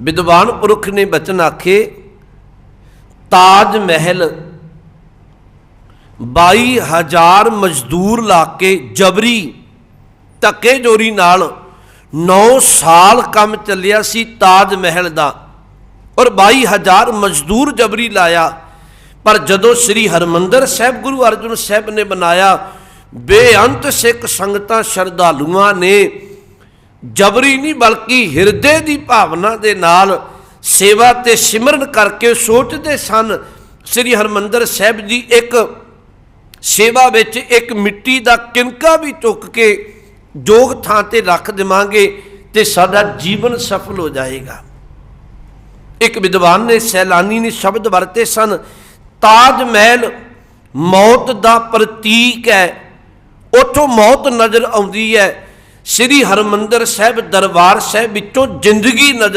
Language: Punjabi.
ਵਿਦਵਾਨ ਪੁਰਖ ਨੇ ਬਚਨ ਆਖੇ, ਤਾਜ ਮਹਿਲ 22000 ਮਜ਼ਦੂਰ ਲਾ ਕੇ ਜਬਰੀ ਧੱਕੇ ਜੋਰੀ ਨਾਲ 9 ਸਾਲ ਕੰਮ ਚੱਲਿਆ ਸੀ ਤਾਜ ਮਹਿਲ ਦਾ ਔਰ 22000 ਮਜ਼ਦੂਰ ਜਬਰੀ ਲਾਇਆ। ਪਰ ਜਦੋਂ ਸ੍ਰੀ ਹਰਮੰਦਰ ਸਾਹਿਬ ਗੁਰੂ ਅਰਜਨ ਸਾਹਿਬ ਨੇ ਬਣਾਇਆ, ਬੇਅੰਤ ਸਿੱਖ ਸੰਗਤਾਂ ਸ਼ਰਧਾਲੂਆਂ ਨੇ ਜਬਰੀ ਨਹੀਂ, ਬਲਕਿ ਹਿਰਦੇ ਦੀ ਭਾਵਨਾ ਦੇ ਨਾਲ ਸੇਵਾ ਤੇ ਸਿਮਰਨ ਕਰਕੇ ਸੋਚਦੇ ਸਨ। ਸ੍ਰੀ ਹਰਮੰਦਰ ਸਾਹਿਬ ਜੀ ਇੱਕ ਸੇਵਾ ਵਿੱਚ ਇੱਕ ਮਿੱਟੀ ਦਾ ਕਿਨਕਾ ਵੀ ਚੁੱਕ ਕੇ ਜੋਗ ਥਾਂ ਤੇ ਰੱਖ ਦੇਵਾਂਗੇ ਤੇ ਸਾਡਾ ਜੀਵਨ ਸਫਲ ਹੋ ਜਾਏਗਾ। ਇੱਕ ਵਿਦਵਾਨ ਨੇ ਸੈਲਾਨੀ ਨੇ ਸ਼ਬਦ ਵਰਤੇ ਸਨ ਤਾਜ ਮਹਿਲ ਮੌਤ ਦਾ ਪ੍ਰਤੀਕ ਹੈ। ਉੱਥੋਂ ਮੌਤ ਨਜ਼ਰ ਆਉਂਦੀ ਹੈ। ਸ੍ਰੀ ਹਰਮੰਦਰ ਸਾਹਿਬ ਦਰਬਾਰ ਸਾਹਿਬ ਵਿੱਚੋਂ ਜ਼ਿੰਦਗੀ ਨਜ਼ਰ